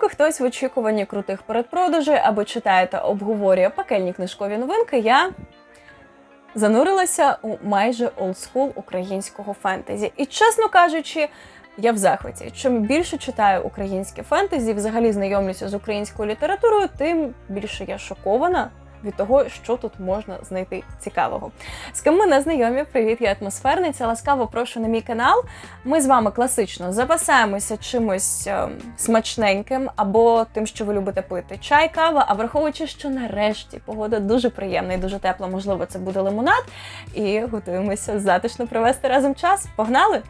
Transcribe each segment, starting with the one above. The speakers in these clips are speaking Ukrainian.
Поки хтось в очікуванні крутих передпродажей або читає та обговорює пекельні книжкові новинки, я занурилася у майже олдскул українського фентезі. І, чесно кажучи, я в захваті. Чим більше читаю українське фентезі, взагалі знайомлюся з українською літературою, тим більше я шокована від того, що тут можна знайти цікавого. З ким ми не знайомі, привіт, я атмосферниця. Ласкаво прошу на мій канал. Ми з вами класично запасаємося чимось ем, смачненьким або тим, що ви любите пити. Чай, кава, а враховуючи, що нарешті погода дуже приємна і дуже тепла, можливо, це буде лимонад. І готуємося затишно провести разом час. Погнали!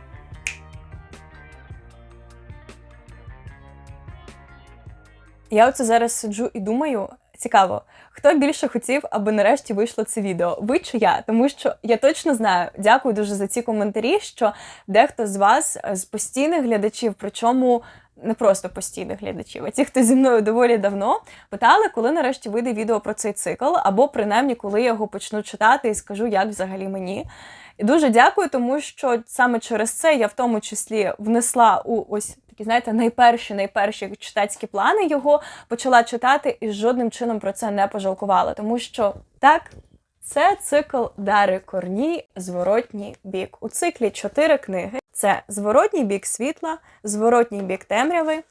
Я оце зараз сиджу і думаю, цікаво, хто більше хотів, аби нарешті вийшло це відео? Ви чи я? Тому що я точно знаю, дякую дуже за ці коментарі, що дехто з вас е, з постійних глядачів, причому не просто постійних глядачів, а ті, хто зі мною доволі давно, питали, коли нарешті вийде відео про цей цикл, або принаймні, коли я його почну читати і скажу, як взагалі мені. І дуже дякую, тому що саме через це я в тому числі внесла у ось такі, знаєте, найперші, найперші читацькі плани його почала читати і жодним чином про це не пожалкувала. Тому що так, це цикл Дари Корній, зворотній бік. У циклі чотири книги: це зворотній бік світла, зворотній бік темряви,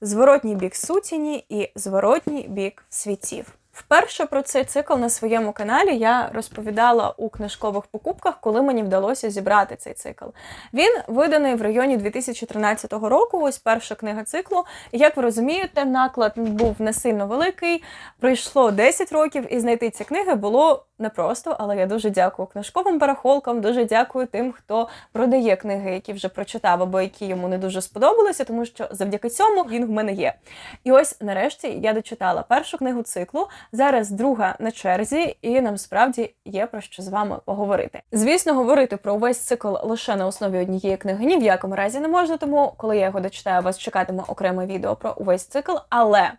зворотній бік сутіні і зворотній бік світів. Вперше про цей цикл на своєму каналі я розповідала у книжкових покупках, коли мені вдалося зібрати цей цикл. Він виданий в районі 2013 року. Ось перша книга циклу. Як ви розумієте, наклад був не сильно великий. Пройшло 10 років, і знайти ці книги було непросто, але я дуже дякую книжковим барахолкам, дуже дякую тим, хто продає книги, які вже прочитав або які йому не дуже сподобалися, тому що завдяки цьому він в мене є. І ось нарешті я дочитала першу книгу циклу. Зараз друга на черзі, і нам справді є про що з вами поговорити. Звісно, говорити про увесь цикл лише на основі однієї книги ні в якому разі не можна, тому коли я його дочитаю, вас чекатиме окреме відео про увесь цикл. Але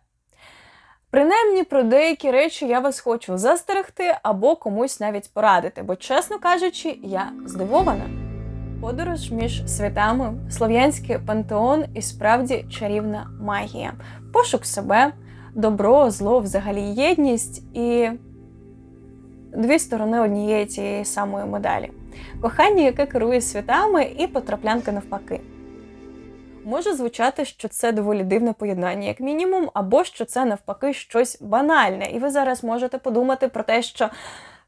принаймні про деякі речі я вас хочу застерегти або комусь навіть порадити, бо, чесно кажучи, я здивована. Подорож між світами, слов'янський пантеон і справді чарівна магія, пошук себе, добро, зло, взагалі єдність і дві сторони однієї тієї самої медалі. Кохання, яке керує світами, і потраплянка навпаки. Може звучати, що це доволі дивне поєднання, як мінімум, або що це навпаки щось банальне. І ви зараз можете подумати про те, що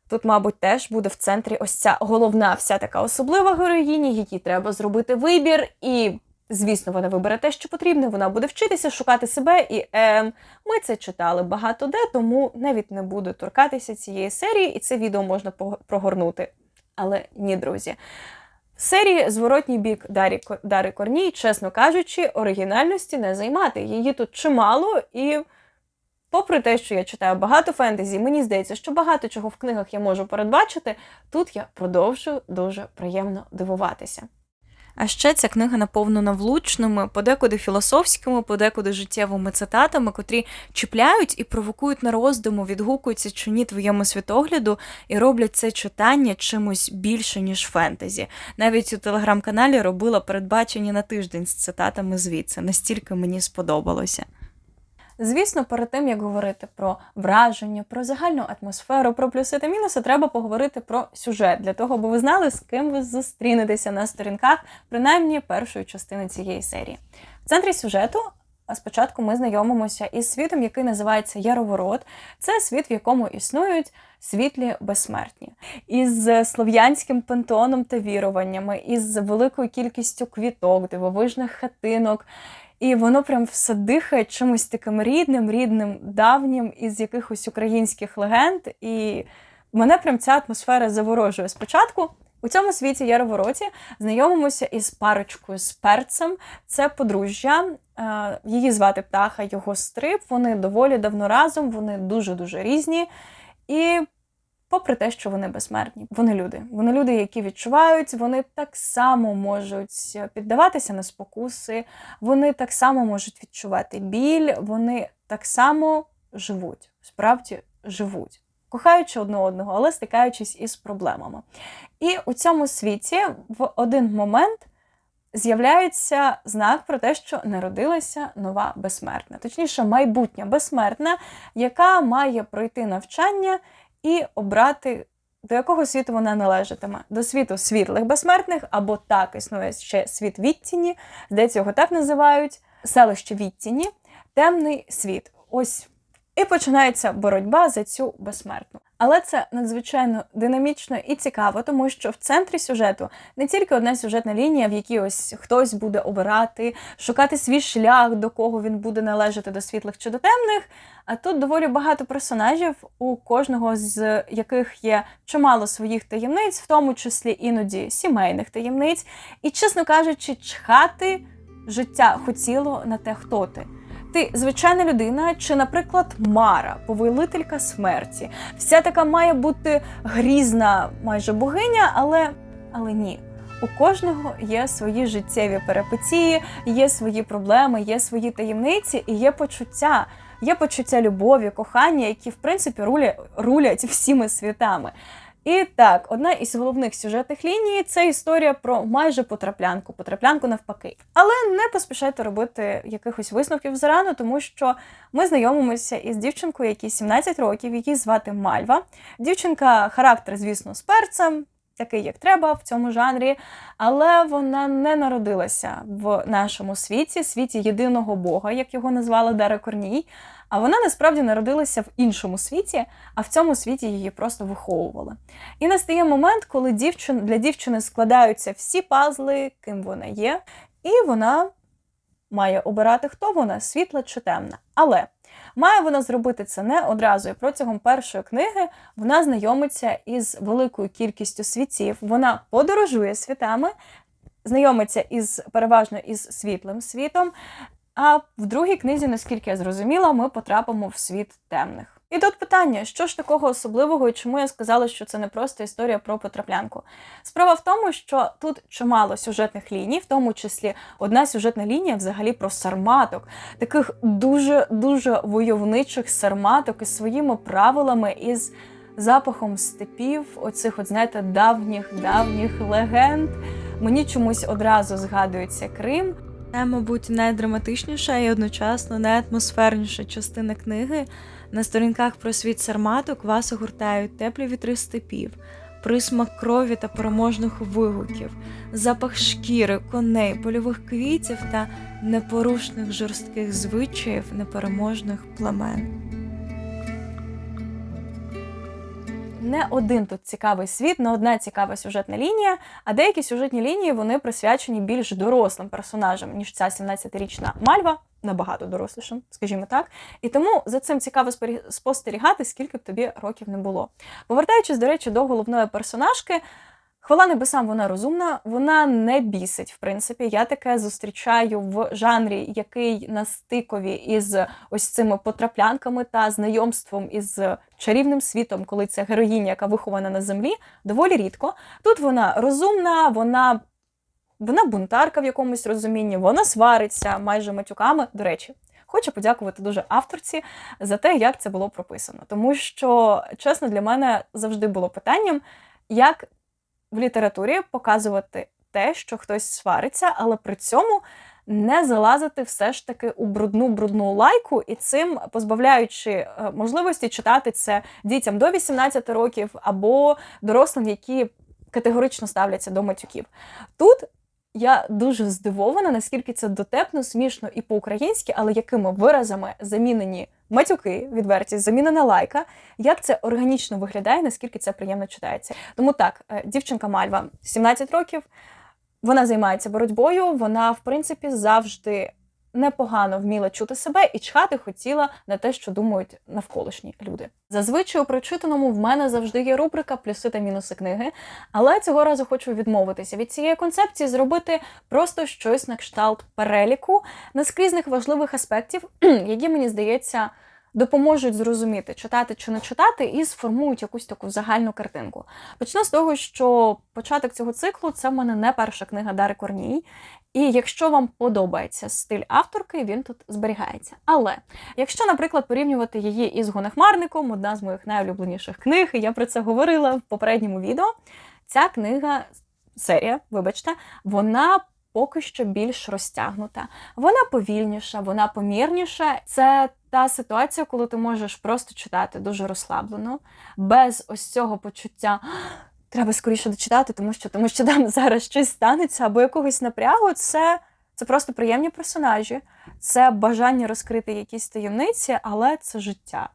тут, мабуть, теж буде в центрі ось ця головна вся така особлива героїні, якій треба зробити вибір, і Звісно, вона вибере те, що потрібне, вона буде вчитися, шукати себе. І е, ми це читали багато де, тому навіть не буду торкатися цієї серії, і це відео можна прогорнути. Але ні, друзі. В серії Зворотній бік Дарі, Дари Корній, чесно кажучи, оригінальності не займати. Її тут чимало, і, попри те, що я читаю багато фентезі, мені здається, що багато чого в книгах я можу передбачити, тут я продовжую дуже приємно дивуватися. А ще ця книга наповнена влучними, подекуди філософськими, подекуди життєвими цитатами, котрі чіпляють і провокують на роздуму, відгукуються чи ні твоєму світогляду і роблять це читання чимось більше, ніж фентезі. Навіть у телеграм-каналі робила передбачення на тиждень з цитатами звідси. Настільки мені сподобалося. Звісно, перед тим як говорити про враження, про загальну атмосферу, про плюси та мінуси, треба поговорити про сюжет для того, аби ви знали, з ким ви зустрінетеся на сторінках, принаймні першої частини цієї серії. В центрі сюжету. А спочатку ми знайомимося із світом, який називається Яроворот. Це світ, в якому існують світлі безсмертні, із слов'янським пантеоном та віруваннями, із великою кількістю квіток, дивовижних хатинок, і воно прям все дихає чимось таким рідним, рідним, давнім із якихось українських легенд. І мене прям ця атмосфера заворожує. Спочатку у цьому світі Яровороті знайомимося із парочкою з перцем. Це подружжя, е, її звати Птаха, його стрип. Вони доволі давно разом, вони дуже-дуже різні. І попри те, що вони безсмертні. Вони люди. Вони люди, які відчувають, вони так само можуть піддаватися на спокуси, вони так само можуть відчувати біль, вони так само живуть, справді живуть. Кохаючи одне одного, але стикаючись із проблемами. І у цьому світі в один момент з'являється знак про те, що народилася нова безсмертна, точніше, майбутня безсмертна, яка має пройти навчання і обрати. До якого світу вона належатиме? До світу світлих безсмертних, або так існує ще світ відтіні, здається, його так називають селище відтіні, темний світ. Ось і починається боротьба за цю безсмертну. Але це надзвичайно динамічно і цікаво, тому що в центрі сюжету не тільки одна сюжетна лінія, в якій ось хтось буде обирати, шукати свій шлях, до кого він буде належати до світлих чи до темних. А тут доволі багато персонажів, у кожного з яких є чимало своїх таємниць, в тому числі іноді сімейних таємниць. І, чесно кажучи, чхати життя хотіло на те, хто ти. Ти звичайна людина, чи, наприклад, Мара, повелителька смерті. Вся така має бути грізна, майже богиня, але, але ні. У кожного є свої життєві перипетії, є свої проблеми, є свої таємниці і є почуття. Є почуття любові, кохання, які в принципі рулять, рулять всіми світами. І так, одна із головних сюжетних ліній це історія про майже потраплянку, потраплянку навпаки. Але не поспішайте робити якихось висновків зарано, тому що ми знайомимося із дівчинкою, якій 17 років, її звати Мальва. Дівчинка характер, звісно, з перцем. Такий, як треба в цьому жанрі, але вона не народилася в нашому світі, світі єдиного Бога, як його назвала Дара Корній. А вона насправді народилася в іншому світі, а в цьому світі її просто виховували. І настає момент, коли дівчин, для дівчини складаються всі пазли, ким вона є, і вона має обирати, хто вона, світла чи темна. Але має вона зробити це не одразу. І протягом першої книги вона знайомиться із великою кількістю світів. Вона подорожує світами, знайомиться із переважно із світлим світом. А в другій книзі, наскільки я зрозуміла, ми потрапимо в світ темних. І тут питання, що ж такого особливого і чому я сказала, що це не просто історія про потраплянку. Справа в тому, що тут чимало сюжетних ліній, в тому числі одна сюжетна лінія взагалі про сарматок, таких дуже-дуже войовничих сарматок із своїми правилами, із запахом степів, оцих, от знаєте, давніх давніх легенд. Мені чомусь одразу згадується Крим. Це, мабуть, найдраматичніша і одночасно найатмосферніша частина книги. На сторінках про світ сарматок вас огортають теплі вітри степів, присмак крові та переможних вигуків, запах шкіри, коней, польових квітів та непорушних жорстких звичаїв непереможних племен. Не один тут цікавий світ, не одна цікава сюжетна лінія, а деякі сюжетні лінії вони присвячені більш дорослим персонажам, ніж ця 17-річна Мальва, набагато дорослішим, скажімо так. І тому за цим цікаво спостерігати, скільки б тобі років не було. Повертаючись, до речі, до головної персонажки. Хвала небесам, вона розумна, вона не бісить, в принципі. Я таке зустрічаю в жанрі, який на стикові із ось цими потраплянками та знайомством із чарівним світом, коли це героїня, яка вихована на землі, доволі рідко. Тут вона розумна, вона вона бунтарка в якомусь розумінні, вона свариться майже матюками. До речі, хочу подякувати дуже авторці за те, як це було прописано. Тому що, чесно, для мене завжди було питанням, як в літературі показувати те, що хтось свариться, але при цьому не залазити все ж таки у брудну брудну лайку і цим позбавляючи е, можливості читати це дітям до 18 років або дорослим, які категорично ставляться до матюків. Тут я дуже здивована, наскільки це дотепно, смішно і по-українськи, але якими виразами замінені матюки, відверті, замінена лайка, як це органічно виглядає, наскільки це приємно читається. Тому так, е, дівчинка Мальва, 17 років, вона займається боротьбою, вона, в принципі, завжди непогано вміла чути себе і чхати хотіла на те, що думають навколишні люди. Зазвичай у прочитаному в мене завжди є рубрика плюси та мінуси книги, але цього разу хочу відмовитися від цієї концепції, зробити просто щось на кшталт переліку наскрізних важливих аспектів, які мені здається допоможуть зрозуміти, читати чи не читати, і сформують якусь таку загальну картинку. Почну з того, що початок цього циклу це в мене не перша книга Дари Корній. І якщо вам подобається стиль авторки, він тут зберігається. Але якщо, наприклад, порівнювати її із Гонехмарником, одна з моїх найулюбленіших книг, і я про це говорила в попередньому відео, ця книга, серія, вибачте, вона поки що більш розтягнута. Вона повільніша, вона помірніша. Це та ситуація, коли ти можеш просто читати дуже розслаблено, без ось цього почуття. Треба скоріше дочитати, тому що тому що там зараз щось станеться або якогось напрягу. Це, це просто приємні персонажі, це бажання розкрити якісь таємниці, але це життя.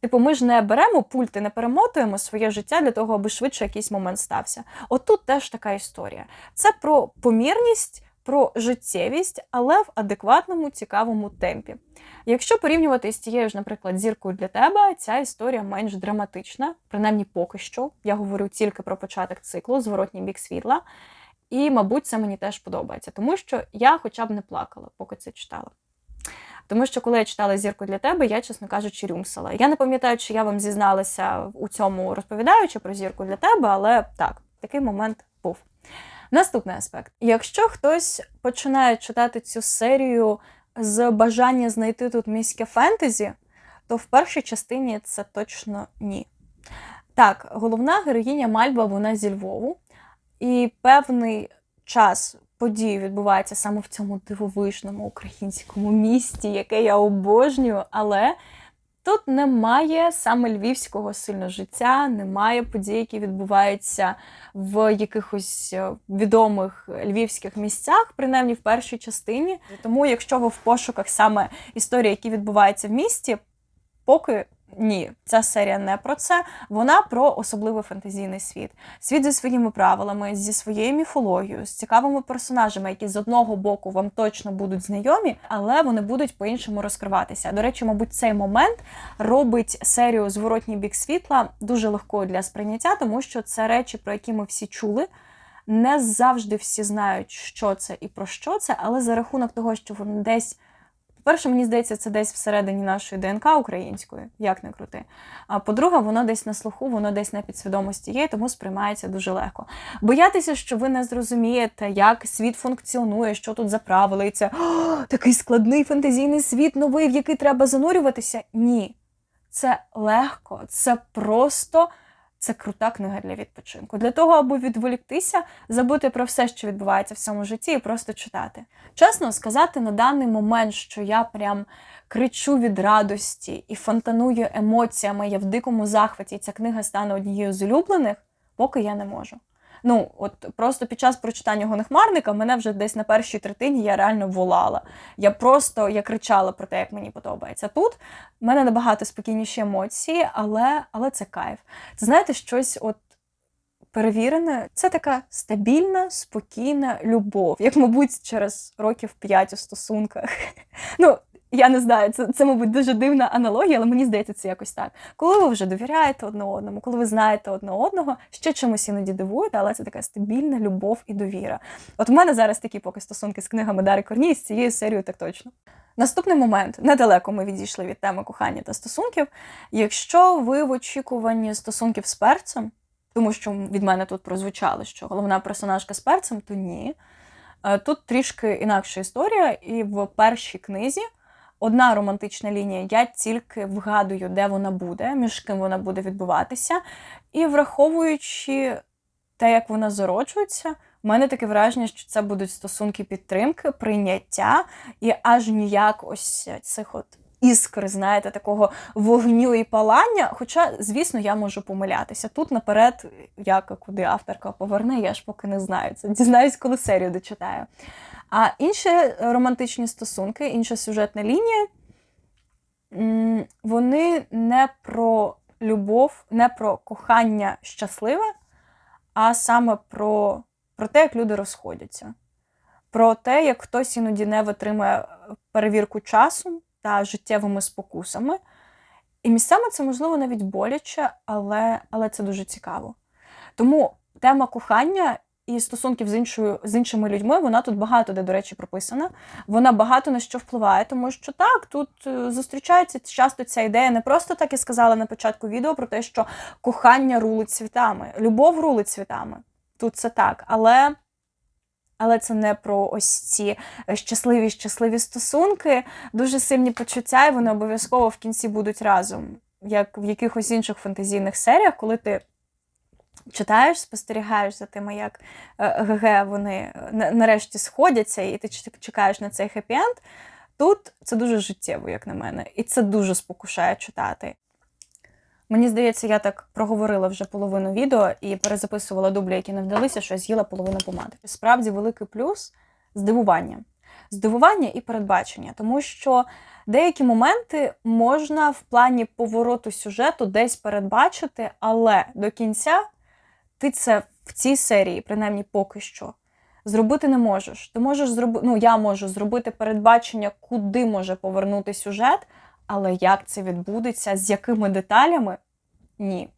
Типу, ми ж не беремо пульти, не перемотуємо своє життя для того, аби швидше якийсь момент стався. От тут теж така історія. Це про помірність, про життєвість, але в адекватному, цікавому темпі. Якщо порівнювати з тією ж, наприклад, зіркою для тебе, ця історія менш драматична, принаймні поки що. Я говорю тільки про початок циклу, зворотній бік світла. І, мабуть, це мені теж подобається, тому що я хоча б не плакала, поки це читала. Тому що, коли я читала зірку для тебе, я, чесно кажучи, рюмсала. Я не пам'ятаю, чи я вам зізналася у цьому розповідаючи про зірку для тебе, але так, такий момент був. Наступний аспект: якщо хтось починає читати цю серію з бажання знайти тут міське фентезі, то в першій частині це точно ні. Так, головна героїня Мальба, вона зі Львову, і певний час події відбуваються саме в цьому дивовижному українському місті, яке я обожнюю, але тут немає саме львівського сильно життя, немає подій, які відбуваються в якихось е, відомих львівських місцях, принаймні в першій частині. Тому, якщо ви в пошуках саме історії, які відбуваються в місті, поки ні, ця серія не про це. Вона про особливий фантазійний світ. Світ зі своїми правилами, зі своєю міфологією, з цікавими персонажами, які з одного боку вам точно будуть знайомі, але вони будуть по-іншому розкриватися. До речі, мабуть, цей момент робить серію Зворотній бік світла дуже легкою для сприйняття, тому що це речі, про які ми всі чули. Не завжди всі знають, що це і про що це, але за рахунок того, що вони десь по-перше, мені здається, це десь всередині нашої ДНК української, як не крути. А по-друге, воно десь на слуху, воно десь на підсвідомості є, тому сприймається дуже легко. Боятися, що ви не зрозумієте, як світ функціонує, що тут за правила, і це такий складний фантазійний світ, новий, в який треба занурюватися. Ні. Це легко, це просто. Це крута книга для відпочинку. Для того, аби відволіктися, забути про все, що відбувається в цьому житті, і просто читати. Чесно сказати, на даний момент, що я прям кричу від радості і фонтаную емоціями, я в дикому захваті, і ця книга стане однією з улюблених, поки я не можу. Ну, от просто під час прочитання гонехмарника мене вже десь на першій третині я реально волала. Я просто я кричала про те, як мені подобається. Тут в мене набагато спокійніші емоції, але але це кайф. Це знаєте, щось от перевірене. Це така стабільна, спокійна любов, як, мабуть, через років п'ять у стосунках. Ну, я не знаю, це, це, мабуть, дуже дивна аналогія, але мені здається, це якось так. Коли ви вже довіряєте одне одному, коли ви знаєте одне одного, ще чимось іноді дивуєте, але це така стабільна любов і довіра. От у мене зараз такі поки стосунки з книгами Дари Корній, з цією серією так точно. Наступний момент недалеко ми відійшли від теми кохання та стосунків. Якщо ви в очікуванні стосунків з перцем, тому що від мене тут прозвучало, що головна персонажка з перцем, то ні. Е, тут трішки інакша історія, і в першій книзі одна романтична лінія, я тільки вгадую, де вона буде, між ким вона буде відбуватися. І враховуючи те, як вона зароджується, у мене таке враження, що це будуть стосунки підтримки, прийняття і аж ніяк ось цих от. Іскри, знаєте, такого вогню і палання. Хоча, звісно, я можу помилятися. Тут наперед, як куди авторка поверне, я ж поки не знаю. Це дізнаюсь, коли серію дочитаю. А інші романтичні стосунки, інша сюжетна лінія, вони не про любов, не про кохання щасливе, а саме про, про те, як люди розходяться, про те, як хтось іноді не витримує перевірку часу та життєвими спокусами. І місцями це можливо навіть боляче, але, але це дуже цікаво. Тому тема кохання і стосунків з іншою з іншими людьми, вона тут багато де, до речі, прописана. Вона багато на що впливає, тому що так, тут е, зустрічається часто ця ідея. Не просто так я сказала на початку відео про те, що кохання рулить світами, любов рулить світами. Тут це так, але. Але це не про ось ці щасливі щасливі стосунки, дуже сильні почуття, і вони обов'язково в кінці будуть разом, як в якихось інших фантазійних серіях, коли ти читаєш, спостерігаєш за тими, як е, ГГ вони е, нарешті сходяться, і ти чекаєш на цей хеппі-енд. Тут це дуже життєво, як на мене, і це дуже спокушає читати. Мені здається, я так проговорила вже половину відео і перезаписувала дублі, які не вдалися, що я з'їла половину помади. Справді великий плюс здивування. Здивування і передбачення, тому що деякі моменти можна в плані повороту сюжету десь передбачити, але до кінця ти це в цій серії, принаймні поки що, зробити не можеш. Ти можеш зробити, ну я можу зробити передбачення, куди може повернути сюжет, але як це відбудеться, з якими деталями ні.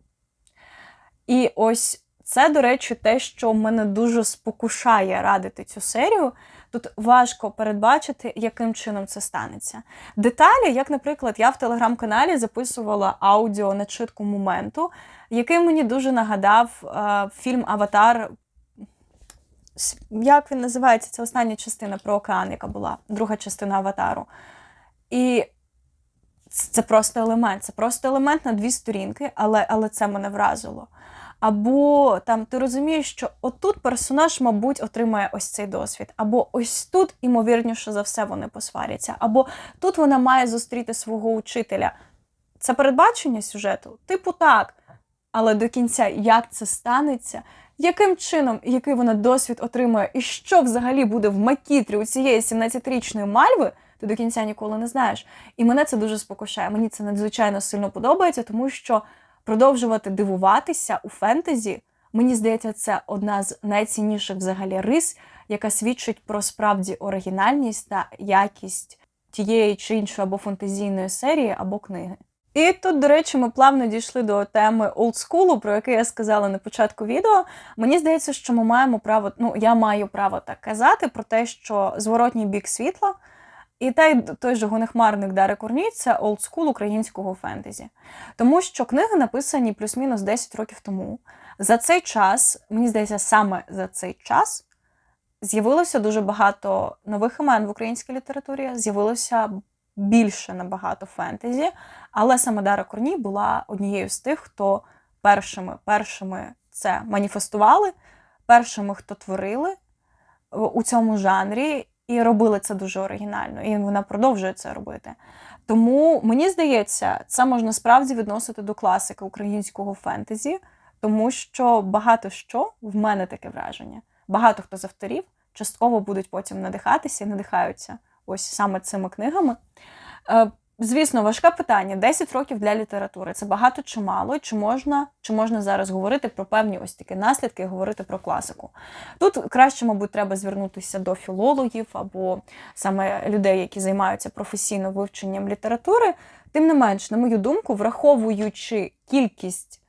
І ось це, до речі, те, що мене дуже спокушає радити цю серію. Тут важко передбачити, яким чином це станеться. Деталі, як, наприклад, я в телеграм-каналі записувала аудіо на читку моменту, який мені дуже нагадав е, фільм Аватар. Як він називається? Це остання частина про океан, яка була, друга частина Аватару. І це просто елемент. Це просто елемент на дві сторінки, але, але це мене вразило. Або там ти розумієш, що отут персонаж, мабуть, отримає ось цей досвід, або ось тут, імовірніше за все, вони посваряться, або тут вона має зустріти свого учителя. Це передбачення сюжету? Типу так. Але до кінця, як це станеться, яким чином, який вона досвід отримує, і що взагалі буде в макітрі у цієї 17-річної мальви, ти до кінця ніколи не знаєш. І мене це дуже спокушає. Мені це надзвичайно сильно подобається, тому що продовжувати дивуватися у фентезі, мені здається, це одна з найцінніших взагалі рис, яка свідчить про справді оригінальність та якість тієї чи іншої або фантазійної серії, або книги. І тут, до речі, ми плавно дійшли до теми олдскулу, про яке я сказала на початку відео. Мені здається, що ми маємо право, ну я маю право так казати про те, що зворотній бік світла і той, той же гонехмарник Дари це олдскул українського фентезі. Тому що книги написані плюс-мінус 10 років тому. За цей час, мені здається, саме за цей час з'явилося дуже багато нових імен в українській літературі, з'явилося більше набагато фентезі, але саме Дара Корній була однією з тих, хто першими, першими це маніфестували, першими, хто творили у цьому жанрі, і робили це дуже оригінально, і вона продовжує це робити. Тому мені здається, це можна справді відносити до класики українського фентезі, тому що багато що в мене таке враження. Багато хто з авторів частково будуть потім надихатися і надихаються ось саме цими книгами. Звісно, важке питання: 10 років для літератури. Це багато чи мало, чи можна, чи можна зараз говорити про певні ось такі наслідки і говорити про класику. Тут краще, мабуть, треба звернутися до філологів або саме людей, які займаються професійно вивченням літератури. Тим не менш, на мою думку, враховуючи кількість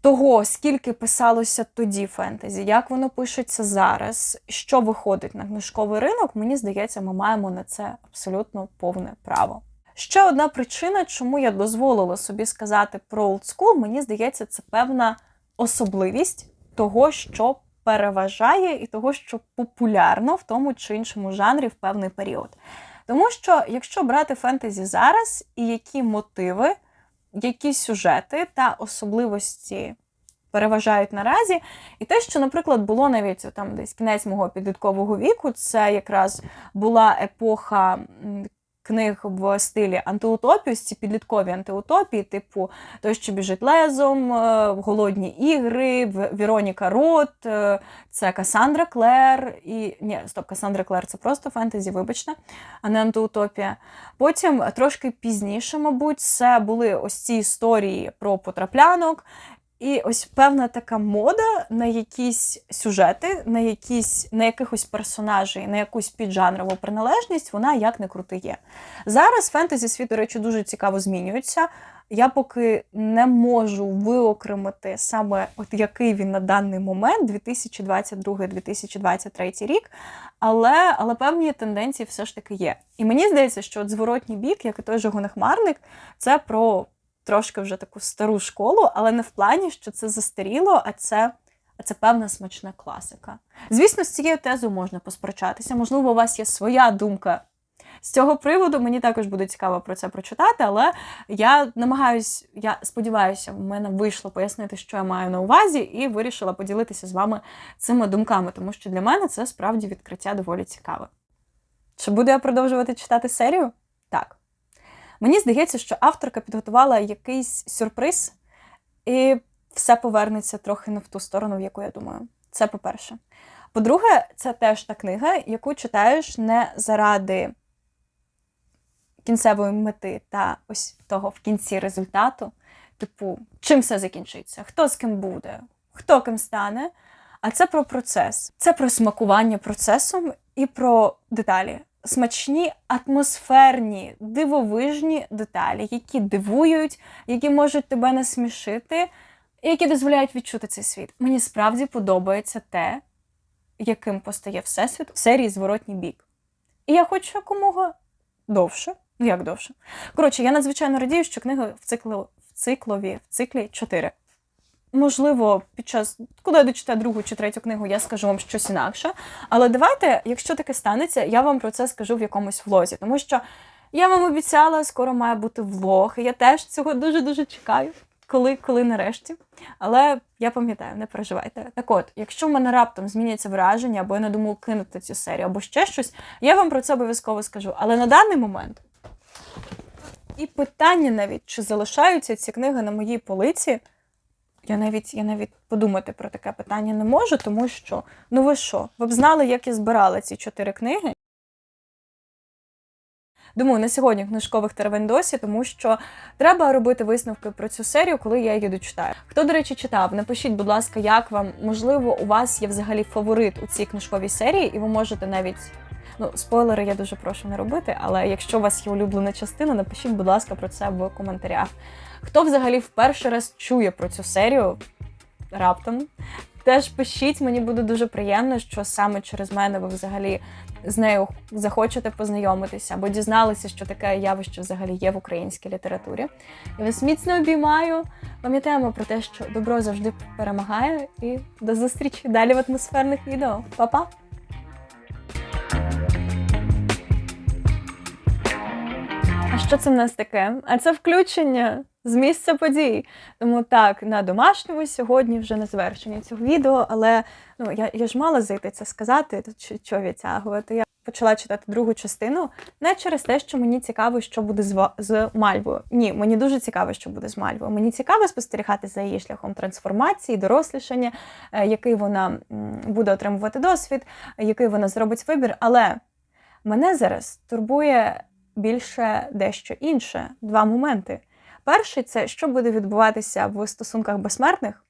того, скільки писалося тоді фентезі, як воно пишеться зараз, що виходить на книжковий ринок, мені здається, ми маємо на це абсолютно повне право. Ще одна причина, чому я дозволила собі сказати про School, мені здається, це певна особливість того, що переважає, і того, що популярно в тому чи іншому жанрі в певний період. Тому що, якщо брати фентезі зараз, і які мотиви, які сюжети та особливості переважають наразі, і те, що, наприклад, було навіть там десь кінець мого підліткового віку, це якраз була епоха книг в стилі антиутопії, ось ці підліткові антиутопії, типу той, що біжить лезом, е, голодні ігри, В- Вероніка Рот, е, це Касандра Клер і. Ні, стоп, Касандра Клер це просто фентезі, вибачте, а не антиутопія. Потім трошки пізніше, мабуть, це були ось ці історії про потраплянок. І ось певна така мода на якісь сюжети, на якісь на якихось персонажей, на якусь піджанрову приналежність, вона як не крути є. Зараз фентезі світ, до речі, дуже цікаво змінюється. Я поки не можу виокремити саме от який він на даний момент, 2022-2023 рік, але, але певні тенденції все ж таки є. І мені здається, що от зворотній бік, як і той же гонехмарник, це про трошки вже таку стару школу, але не в плані, що це застаріло, а це. А це певна смачна класика. Звісно, з цією тезою можна посперечатися. Можливо, у вас є своя думка з цього приводу мені також буде цікаво про це прочитати, але я намагаюсь, я сподіваюся, в мене вийшло пояснити, що я маю на увазі, і вирішила поділитися з вами цими думками, тому що для мене це справді відкриття доволі цікаве. Чи буду я продовжувати читати серію? Мені здається, що авторка підготувала якийсь сюрприз, і все повернеться трохи не в ту сторону, в яку я думаю. Це по-перше. По-друге, це теж та книга, яку читаєш не заради кінцевої мети та ось того в кінці результату, типу, чим все закінчиться, хто з ким буде, хто ким стане. А це про процес, це про смакування процесом і про деталі. Смачні, атмосферні, дивовижні деталі, які дивують, які можуть тебе насмішити, які дозволяють відчути цей світ. Мені справді подобається те, яким постає Всесвіт в серії Зворотній бік. І я хочу якомога довше. Ну, як довше? Коротше, я надзвичайно радію, що книга в циклі, в циклові, в циклі 4. Можливо, під час, коли я дочитаю другу чи третю книгу, я скажу вам щось інакше. Але давайте, якщо таке станеться, я вам про це скажу в якомусь влозі. Тому що я вам обіцяла, скоро має бути влог. І я теж цього дуже-дуже чекаю, коли, коли нарешті. Але я пам'ятаю, не переживайте. Так от, якщо в мене раптом зміняться враження, або я не думаю кинути цю серію, або ще щось, я вам про це обов'язково скажу. Але на даний момент. І питання навіть, чи залишаються ці книги на моїй полиці, я навіть я навіть подумати про таке питання не можу, тому що, ну ви що, ви б знали, як я збирала ці чотири книги? Думаю, на сьогодні книжкових теревень досі, тому що треба робити висновки про цю серію, коли я її дочитаю. Хто, до речі, читав, напишіть, будь ласка, як вам можливо, у вас є взагалі фаворит у цій книжковій серії, і ви можете навіть. Ну, спойлери я дуже прошу не робити, але якщо у вас є улюблена частина, напишіть, будь ласка, про це в коментарях. Хто взагалі в перший раз чує про цю серію раптом? Теж пишіть, мені буде дуже приємно, що саме через мене ви взагалі з нею захочете познайомитися або дізналися, що таке явище взагалі є в українській літературі. Я вас міцно обіймаю. Пам'ятаємо про те, що добро завжди перемагає. І до зустрічі далі в атмосферних відео. Па-па! Що це в нас таке? А це включення з місця подій. Тому так, на домашньому сьогодні вже на завершенні цього відео, але ну я, я ж мала зайти це сказати, що відтягувати. Я почала читати другу частину не через те, що мені цікаво, що буде з, з Мальвою. Ні, мені дуже цікаво, що буде з Мальвою. Мені цікаво спостерігати за її шляхом трансформації, дорослішання, е, який вона буде отримувати досвід, який вона зробить вибір. Але мене зараз турбує більше дещо інше. Два моменти. Перший це що буде відбуватися в стосунках безсмертних,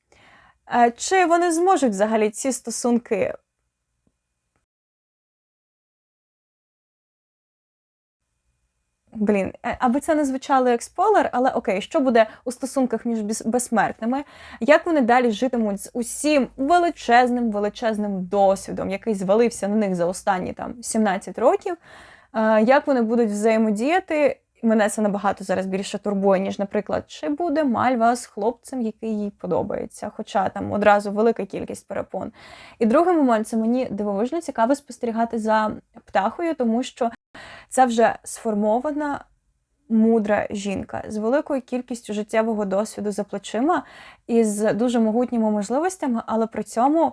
Е, чи вони зможуть взагалі ці стосунки. Блін, е, аби це не звучало як спойлер, але окей, що буде у стосунках між безсмертними? Як вони далі житимуть з усім величезним величезним досвідом, який звалився на них за останні там 17 років? Як вони будуть взаємодіяти? Мене це набагато зараз більше турбує, ніж, наприклад, чи буде Мальва з хлопцем, який їй подобається, хоча там одразу велика кількість перепон. І другий момент це мені дивовижно цікаво спостерігати за птахою, тому що це вже сформована мудра жінка з великою кількістю життєвого досвіду за плечима і з дуже могутніми можливостями, але при цьому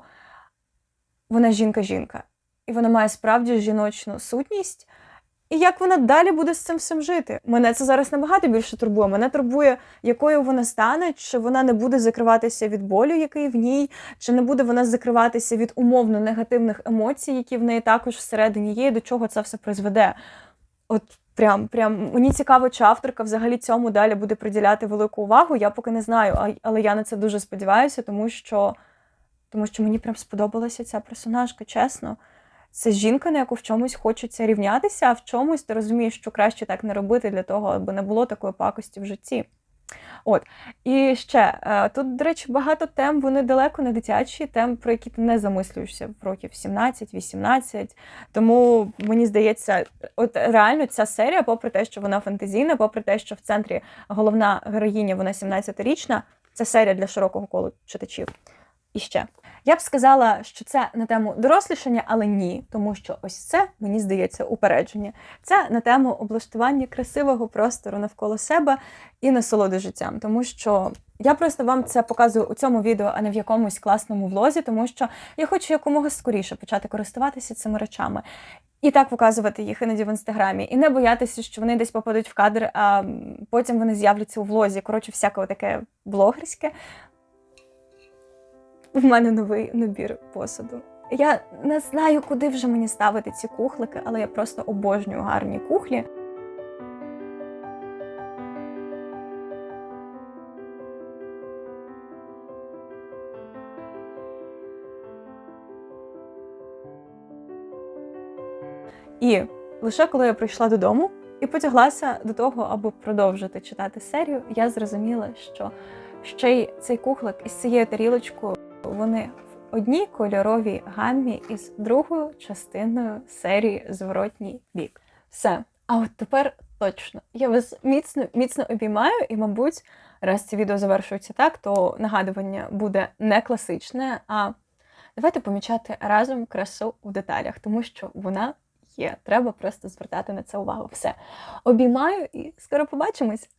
вона жінка-жінка. І вона має справді жіночну сутність. І як вона далі буде з цим всім жити? Мене це зараз набагато більше турбує. Мене турбує, якою вона стане, чи вона не буде закриватися від болю, який в ній, чи не буде вона закриватися від умовно негативних емоцій, які в неї також всередині є, і до чого це все призведе. От прям, прям мені цікаво, чи авторка взагалі цьому далі буде приділяти велику увагу. Я поки не знаю, але я на це дуже сподіваюся, тому що, тому що мені прям сподобалася ця персонажка, чесно. Це жінка, на яку в чомусь хочеться рівнятися, а в чомусь ти розумієш, що краще так не робити для того, аби не було такої пакості в житті. От. І ще е, тут, до речі, багато тем, вони далеко не дитячі, тем, про які ти не замислюєшся в років 17-18. Тому мені здається, от реально ця серія, попри те, що вона фантазійна, попри те, що в центрі головна героїня, вона 17-річна, це серія для широкого колу читачів. І ще. Я б сказала, що це на тему дорослішання, але ні, тому що ось це мені здається упередження. Це на тему облаштування красивого простору навколо себе і насолоди життям, тому що. Я просто вам це показую у цьому відео, а не в якомусь класному влозі, тому що я хочу якомога скоріше почати користуватися цими речами. І так показувати їх іноді в інстаграмі, і не боятися, що вони десь попадуть в кадр, а потім вони з'являться у влозі. Коротше, всяке таке блогерське. В мене новий набір посуду. Я не знаю, куди вже мені ставити ці кухлики, але я просто обожнюю гарні кухлі. І лише коли я прийшла додому і потяглася до того, аби продовжити читати серію, я зрозуміла, що ще й цей кухлик із цією тарілочкою вони в одній кольоровій гаммі із другою частиною серії Зворотній бік. Все. А от тепер точно я вас міцно міцно обіймаю, і, мабуть, раз це відео завершується так, то нагадування буде не класичне, а давайте помічати разом красу в деталях, тому що вона є. Треба просто звертати на це увагу. Все. Обіймаю і скоро побачимось.